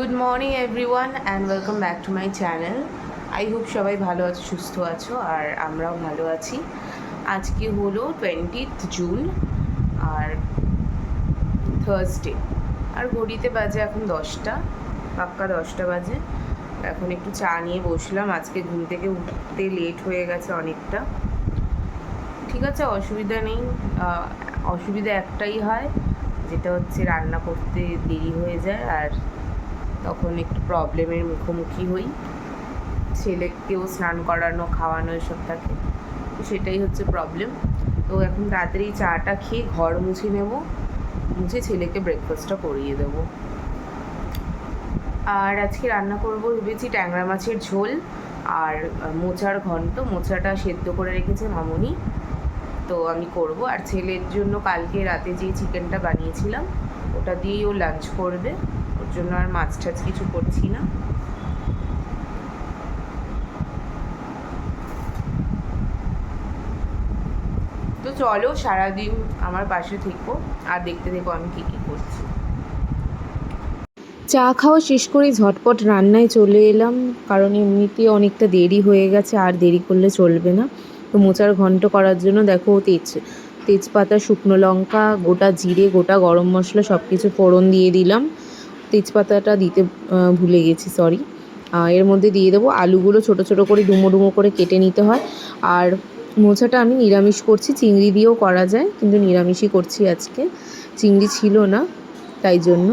Good morning everyone and welcome back to my channel I hope সবাই ভালো আছো, সুস্থ আছো, আর আমরাও ভালো আছি। আজকে হলো টোয়েন্টিথ জুন আর থার্সডে আর ঘড়িতে বাজে এখন দশটা, পাক্কা দশটা বাজে। এখন একটু চা নিয়ে বসলাম। আজকে ঘুম থেকে উঠতে লেট হয়ে গেছে অনেকটা। ঠিক আছে, অসুবিধা নেই। অসুবিধা একটাই হয়, যেটা হচ্ছে রান্না করতে দেরি হয়ে যায়, আর তখন একটু প্রবলেমের মুখোমুখি হই। ছেলেকেও স্নান করানো, খাওয়ানো, এসব থাকে। তো সেটাই হচ্ছে প্রবলেম তো এখন তাড়াতাড়ি চাটা খেয়ে ঘর মুছে নেব। মুছে ছেলেকে ব্রেকফাস্টটা করিয়ে দেবো। আর আজকে রান্না করব ভেবেছি ট্যাংরা মাছের ঝোল আর মোচার ঘন্ট। মোচাটা সেদ্ধ করে রেখেছে মামনি। তো আমি করব। আর ছেলের জন্য কালকে রাতে যে চিকেনটা বানিয়েছিলাম, ওটা দিয়েই ও লাঞ্চ করবে। জন্য আর মাছ টাছ কিছু করছি না। তো চলো সারাদিন আমার পাশে থেকো আর দেখতে থেকো আমি কী কী করছি। চা খাওয়া শেষ করে ঝটপট রান্নায় চলে এলাম, কারণ এমনিতে অনেকটা দেরি হয়ে গেছে, আর দেরি করলে চলবে না। তো মোচার ঘন্ট করার জন্য দেখো তেজ, তেজপাতা, শুকনো লঙ্কা, গোটা জিরে, গোটা গরম মশলা সব কিছু ফোড়ন দিয়ে দিলাম। তেজপাতাটা দিতে ভুলে গেছি সরি এর মধ্যে দিয়ে দেবো আলুগুলো ছোট ছোট করে ডুমো ডুমো করে কেটে নিতে হয়। আর মোচাটা আমি নিরামিষ করছি, চিংড়ি দিয়েও করা যায়, কিন্তু নিরামিষই করছি আজকে। চিংড়ি ছিল না, তাই জন্য।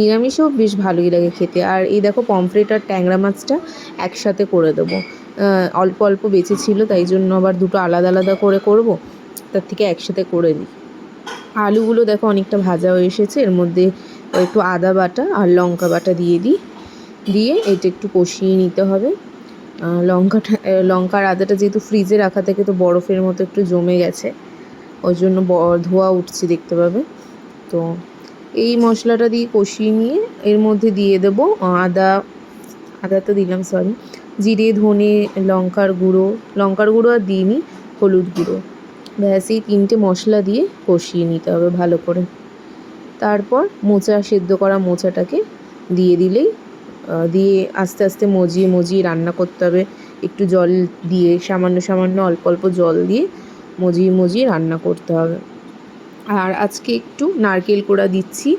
নিরামিষও বেশ ভালোই লাগে খেতে। আর এই দেখো পমফ্রেট আর ট্যাংরা মাছটা একসাথে করে দেবো। অল্প অল্প বেঁচে ছিল, তাই জন্য আবার দুটো আলাদা আলাদা করে করব, তার থেকে একসাথে করে দিই। আলুগুলো দেখো অনেকটা ভাজা হয়ে এসেছে, এর মধ্যে একটু আদা বাটা আর লঙ্কা বাটা দিয়ে দিই। দিয়ে এটা একটু কষিয়ে নিতে হবে। লঙ্কাটা লঙ্কার আদাটা যেহেতু ফ্রিজে রাখা থেকে তো বরফের মতো একটু জমে গেছে। ওই জন্য ধোয়া উঠছে দেখতে পাবে। তো এই মশলাটা দিয়ে কষিয়ে নিয়ে এর মধ্যে দিয়ে দেবো আদা আদা তো দিলাম সরি জিরে, ধনে, লঙ্কার গুঁড়ো লঙ্কার গুঁড়ো আর দিইনি, হলুদ গুঁড়ো। ব্যাস, এই তিনটে মশলা দিয়ে কষিয়ে নিতে হবে ভালো করে। তারপর মোচা সেদ্ধ করা মোচাটাকে দিয়ে দিলেই দিয়ে আস্তে আস্তে মজিয়ে মজিয়ে রান্না করতে হবে। একটু জল দিয়ে, সামান্য সামান্য অল্প অল্প জল দিয়ে মজিয়ে মজিয়ে রান্না করতে হবে। আর আজকে একটু নারকেল কোড়া দিচ্ছি।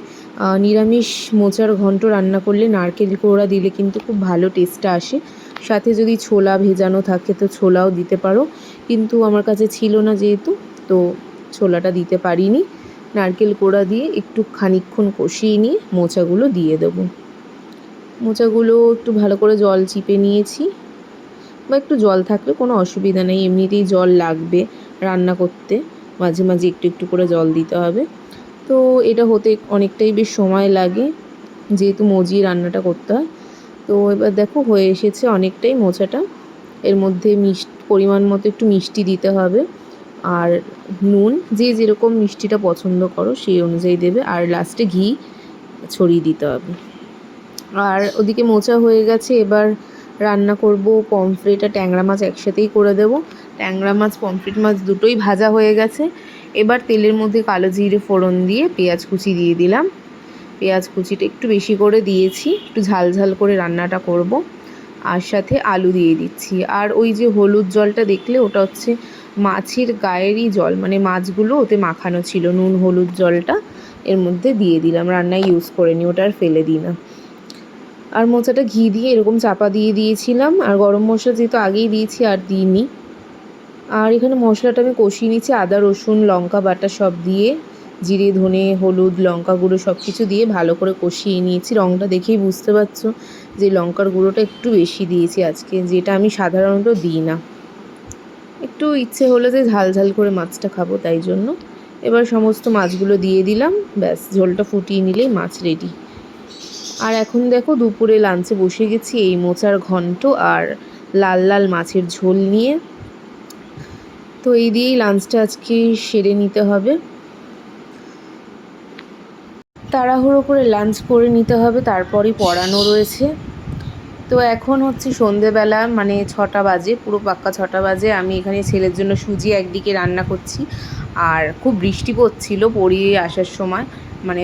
নিরামিষ মোচার ঘন্ট রান্না করলে নারকেল কোড়া দিলে কিন্তু খুব ভালো টেস্টটা আসে। সাথে যদি ছোলা ভেজানো থাকে তো ছোলাও দিতে পারো। কিন্তু আমার কাছে ছিল না যেহেতু, তো ছোলাটা দিতে পারিনি। নারকেল কোড়া দিয়ে একটু খানিকক্ষণ কষিয়ে নিয়ে মোচাগুলো দিয়ে দেবো। মোচাগুলো একটু ভালো করে জল চিপে নিয়েছি। বা একটু জল থাকলে কোনো অসুবিধা নেই, এমনিতেই জল লাগবে রান্না করতে। মাঝে মাঝে একটু একটু করে জল দিতে হবে। তো এটা হতে অনেকটাই বেশ সময় লাগে, যেহেতু মজিয়ে রান্নাটা করতে হয়। তো এবার দেখো হয়ে এসেছে অনেকটাই মোচাটা। এর মধ্যে মিষ্টি পরিমাণ মতো একটু মিষ্টি দিতে হবে। আর নুন, যে যেরকম মিষ্টিটা পছন্দ করো সেই অনুযায়ী দেবে। আর লাস্টে ঘি ছড়িয়ে দিতে হবে। আর ওদিকে মোচা হয়ে গেছে, এবার রান্না করব পমফ্রেট আর ট্যাংরা মাছ একসাথেই করে দেব। ট্যাংরা মাছ পমফ্রেট মাছ দুটোই ভাজা হয়ে গেছে। এবার তেলের মধ্যে কালো জিরে ফোড়ন দিয়ে পেঁয়াজ কুচি দিয়ে দিলাম। পেঁয়াজ কুচিটা একটু বেশি করে দিয়েছি, একটু ঝাল ঝাল করে রান্নাটা করব। আর সাথে আলু দিয়ে দিচ্ছি। আর ওই যে হলুদ জলটা দেখলে ওটা হচ্ছে মাছের গায়েরই জল মানে মাছগুলো ওতে মাখানো ছিল, নুন, হলুদ জলটা এর মধ্যে দিয়ে দিলাম, রান্নায় ইউজ করে নি, ওটা আর ফেলে দিই না। আর মোচাটা ঘি দিয়ে এরকম চাপা দিয়ে দিয়েছিলাম, আর গরম মশলা যেহেতু আগেই দিয়েছি, আর দিইনি। আর এখানে মশলাটা আমি কষিয়ে নিচ্ছি আদা, রসুন, লঙ্কা, বাটা সব দিয়ে, জিরে, ধনে, হলুদ, লঙ্কা গুঁড়ো সব কিছু দিয়ে ভালো করে কষিয়ে নিয়েছি। রঙটা দেখেই বুঝতে পারছ যে লঙ্কার গুঁড়োটা একটু বেশি দিয়েছি আজকে, যেটা আমি সাধারণত দিই না। একটু ইচ্ছে হলো যে ঝাল ঝাল করে মাছটা খাব তাই জন্য। এবার সমস্ত মাছগুলো দিয়ে দিলাম, ব্যাস, ঝোলটা ফুটিয়ে নিলেই মাছ রেডি আর এখন দেখো দুপুরে লাঞ্চে বসে গেছি এই মোচার ঘন্ট আর লাল লাল মাছের ঝোল নিয়ে। তো এই দিয়েই লাঞ্চটা আজকে সেরে নিতে হবে। তাড়াহুড়ো করে লাঞ্চ করে নিতে হবে, তারপরই পড়ানো রয়েছে। তো এখন হচ্ছে সন্ধেবেলা মানে ছটা বাজে, পুরো পাক্কা ছটা বাজে। আমি এখানে ছেলের জন্য সুজি একদিকে রান্না করছি। আর খুব বৃষ্টি পড়ছিল পড়িয়ে আসার সময় মানে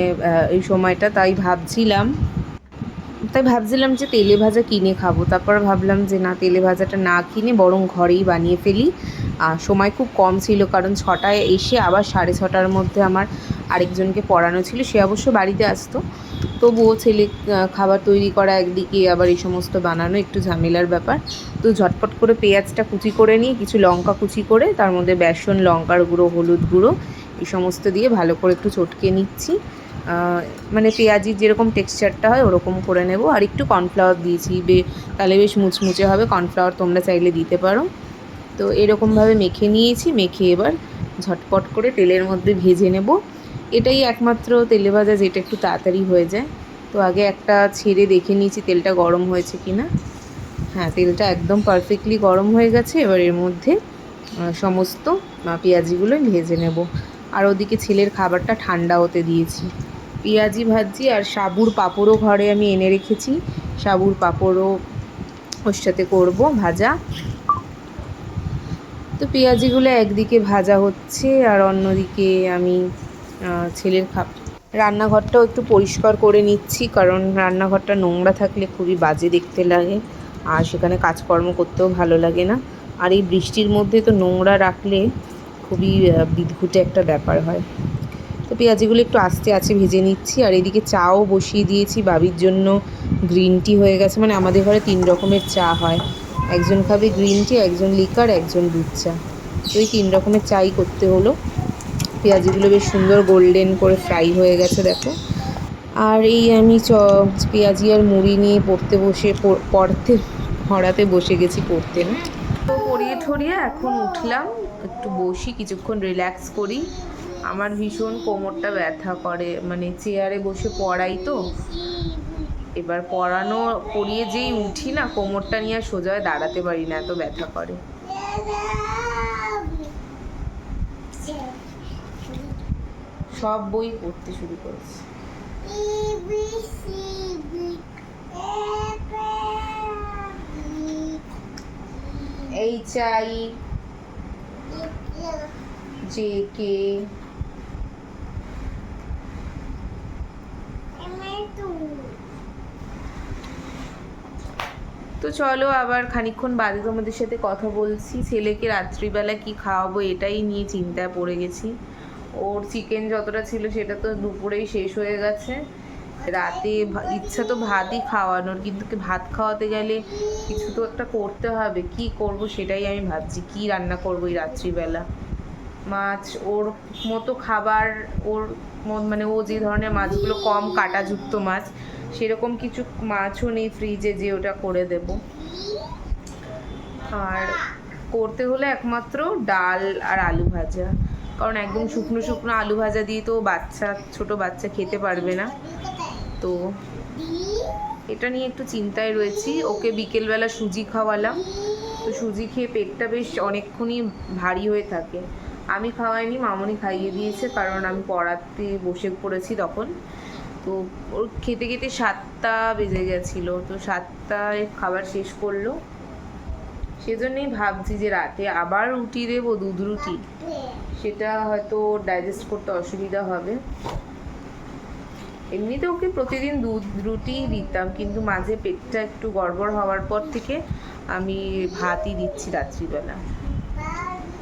এই সময়টা তাই ভাবছিলাম তাই ভাবছিলাম যে তেলে ভাজা কিনে খাব। তারপর ভাবলাম যে না, তেলে ভাজাটা না কিনে বরং ঘরেই বানিয়ে ফেলি। আর সময় খুব কম ছিল, কারণ ছটায় এসে আবার সাড়ে ছটার মধ্যে আমার আরেকজনকে পড়ানো ছিল। সে অবশ্য বাড়িতে আসতো। তবুও ছেলে খাবার তৈরি করা একদিকে, আবার এই সমস্ত বানানো একটু ঝামেলার ব্যাপার। তো ঝটপট করে পেঁয়াজটা কুচি করে নিয়ে, কিছু লঙ্কা কুচি করে, তার মধ্যে বেসন, লঙ্কার গুঁড়ো, হলুদ গুঁড়ো, এই সমস্ত দিয়ে ভালো করে একটু চটকে নিচ্ছি। মানে পেঁয়াজির যেরকম টেক্সচারটা হয়, ওরকম করে নেব। আর একটু কর্নফ্লাওয়ার দিয়েছি, বে, তাহলে বেশ মুচমুচে হবে, কর্নফ্লাওয়ার তোমরা চাইলে দিতে পারো। তো এরকমভাবে মেখে নিয়েছি, মেখে এবার ঝটপট করে তেলের মধ্যে ভেজে নেব। এটাই একমাত্র তেলে ভাজা যেটা একটু তাড়াতাড়ি হয়ে যায়। তো আগে একটা ছেড়ে দেখে নিয়েছি তেলটা গরম হয়েছে কি না হ্যাঁ তেলটা একদম পারফেক্টলি গরম হয়ে গেছে। এবার এর মধ্যে সমস্ত পেঁয়াজিগুলো ভেজে নেব। আর ওদিকে ছেলের খাবারটা ঠান্ডা হতে দিয়েছি। পেঁয়াজি ভাজি আর সাবুর পাঁপড়ও ঘরে আমি এনে রেখেছি। সাবুর পাঁপড়ও ওর সাথে করব ভাজা। তো পেঁয়াজিগুলো একদিকে ভাজা হচ্ছে আর অন্যদিকে আমি ছেলের খাপ। রান্নাঘরটাও একটু পরিষ্কার করে নিচ্ছি, কারণ রান্নাঘরটা নোংরা থাকলে খুবই বাজে দেখতে লাগে, আর সেখানে কাজকর্ম করতেও ভালো লাগে না। আর এই বৃষ্টির মধ্যে তো নোংরা রাখলে খুবই বিদঘুটে একটা ব্যাপার হয়। তো পেঁয়াজিগুলো একটু আস্তে আস্তে ভেজে নিচ্ছি, আর এদিকে চাও বসিয়ে দিয়েছি, বাবির জন্য গ্রিন টি হয়ে গেছে। মানে আমাদের ঘরে তিন রকমের চা হয়। একজন খাবে গ্রিন টি, একজন লিকার, একজন দুধ চা। তো এই তিন রকমের চাই করতে হলো। পেঁয়াজিগুলো বেশ সুন্দর গোল্ডেন করে ফ্রাই হয়ে গেছে, দেখো। আর এই আমি চ, পেঁয়াজি আর মুড়ি নিয়ে পড়তে বসে পড়তে হড়াতে বসে গেছি পড়তে, না? তো পড়িয়ে ঠরিয়ে এখন উঠলাম, একটু বসি, কিছুক্ষণ রিল্যাক্স করি। আমার ভীষণ কোমরটা ব্যথা করে মানে চেয়ারে বসে পড়াই তো। এবার পড়ানো, পড়িয়ে যেই উঠি না, কোমরটা নিয়ে আর সোজা দাঁড়াতে পারি না, এত ব্যথা করে। সব বই পড়তে শুরু করেছি। এইচ আই জে কে তো চলো আবার খানিকক্ষণ বাদে তোমাদের সাথে কথা বলছি। ছেলেকে রাত্রিবেলা কি খাওয়াবো এটাই নিয়ে চিন্তায় পড়ে গেছি। ওর চিকেন যতটা ছিল সেটা তো দুপুরেই শেষ হয়ে গেছে। রাতে ইচ্ছা তো ভাতই খাওয়ানোর, কিন্তু ভাত খাওয়াতে গেলে কিছু তো একটা করতে হবে। কি করব সেটাই আমি ভাবছি, কি রান্না করব এই রাত্রিবেলা? মাছ, ওর মতো খাবার, ওর মানে ও যে ধরনের মাছগুলো কম কাঁটাযুক্ত মাছ, সেরকম কিছু মাছও নেই ফ্রিজে যে ওটা করে দেব। আর করতে হলে একমাত্র ডাল আর আলু ভাজা। কারণ একদম শুকনো শুকনো আলু ভাজা দিয়ে তো বাচ্চা, ছোট বাচ্চা খেতে পারবে না। তো এটা নিয়ে একটু চিন্তায় রয়েছি। ওকে বিকেলবেলা সুজি খাওয়ালাম। তো সুজি খেয়ে পেটটা বেশ অনেকক্ষণই ভারী হয়ে থাকে। আমি খাওয়াইনি, মামনি খাইয়ে দিয়েছে কারণ আমি পড়াতে বসে পড়েছি তখন। তো ওর খেতে খেতে সাতটা বেজে গেছিল। তো সাতটায় খাবার শেষ করল। সেজন্যই ভাবছি যে রাতে আবার রুটি দেবো, দুধ রুটি। সেটা হয়তো ডাইজেস্ট করতে অসুবিধা হবে। এমনিতে ওকে প্রতিদিন দুধ রুটি দিতাম, কিন্তু মাঝে পেটটা একটু গড়বড় হওয়ার পর থেকে আমি ভাতই দিচ্ছি রাত্রিবেলা।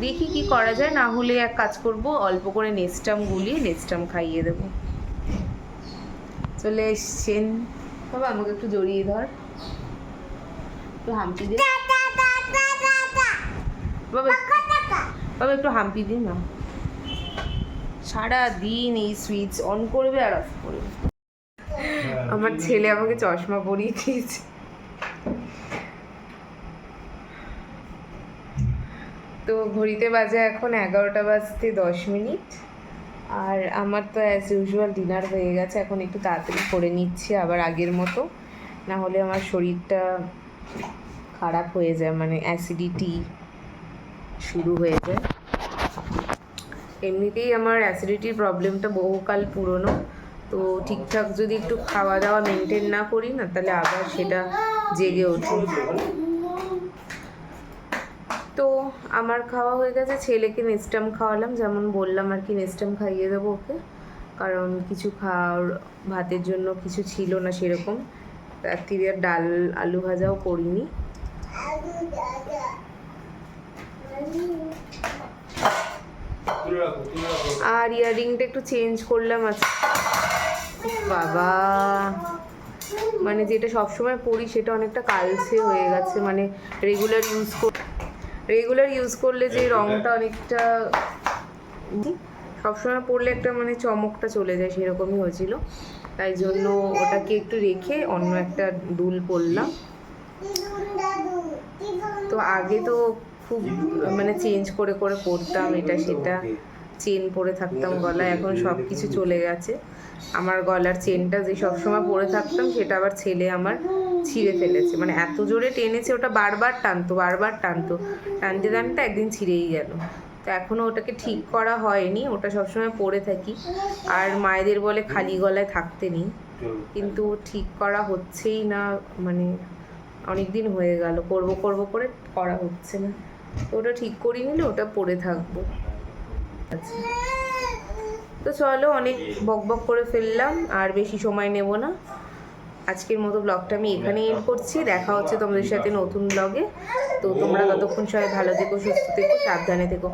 দেখি কি করা যায়, না হলে এক কাজ করব, অল্প করে নেস্টাম গুলিয়ে নেস্টাম খাইয়ে দেবো। চলে এসছেন। বাবা, আমাকে একটু জড়িয়ে ধর। একটু হাম্পি দে। বাবা বাবা একটু হাম্পি দিন না সারা দিন এই সুইচ অন করবে আর অফ করবে। আমার ছেলে আমাকে চশমা পরিয়ে দিয়েছে। তো ঘড়িতে বাজে এখন এগারোটা বাজতে দশ মিনিট। আর আমার তো অ্যাজ ইউজুয়াল ডিনার হয়ে গেছে এখন একটু তাড়াতাড়ি করে নিচ্ছি আবার আগের মতো। না হলে আমার শরীরটা খারাপ হয়ে যায় মানে অ্যাসিডিটি শুরু হয়ে যায়। এমনিতেই আমার অ্যাসিডিটির প্রবলেমটা বহুকাল পুরনো, তো ঠিকঠাক যদি একটু খাওয়া দাওয়া মেনটেন না করি না, তাহলে আবার সেটা জেগে ওঠে। তো আমার খাওয়া হয়ে গেছে, ছেলেকে নেস্টাম খাওয়ালাম, যেমন বললাম আর কি নেস্টাম খাইয়ে দেবো ওকে। কারণ কিছু খাওয়ার, ভাতের জন্য কিছু ছিল না সেরকম। আর ডাল, আলু ভাজাও করিনি। আর ইয়াররিংটা একটু চেঞ্জ করলাম আজকে। বাবা। মানে যেটা সবসময় পরি, সেটা অনেকটা কালচে হয়ে গেছে। মানে রেগুলার ইউজ কর রেগুলার ইউজ করলে যে রঙটা অনেকটা সবসময় পরলে একটা মানে চমকটা চলে যায়, সেরকমই হয়েছিল। তাই জন্য ওটাকে একটু রেখে অন্য একটা দুল পরলাম। তো আগে তো খুব মানে চেঞ্জ করে করে পরতাম এটা সেটা। চেন পরে থাকতাম গলায়, এখন সব কিছু চলে গেছে। আমার গলার চেনটা যে সবসময় পরে থাকতাম, সেটা আবার ছেলে আমার ছিঁড়ে ফেলেছে। মানে এত জোরে টেনেছে, ওটা বারবার টানতো বারবার টানতো। টানতে টানতে একদিন ছিঁড়েই গেল। তো এখনও ওটাকে ঠিক করা হয়নি, ওটা সবসময় পরে থাকি। আর মায়েদের বলে খালি গলায় থাকতে নেই। কিন্তু ঠিক করা হচ্ছেই না মানে অনেক দিন হয়ে গেল। করব করব করে করা হচ্ছে না। তো ওটা ঠিক করিয়ে নিলে ওটা পরে থাকব। আচ্ছা। তো চলো অনেক বক বক করে ফেললাম আর বেশি সময় নেব না। আজকের মতো ব্লগটা আমি এখানেই এড করছি। দেখা হচ্ছে তোমাদের সাথে নতুন ব্লগে তো তোমরা ততক্ষণ সবাই ভালো থেকো সুস্থ থেকো সাবধানে থেকো।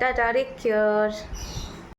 টাটা আরেক কেয়ার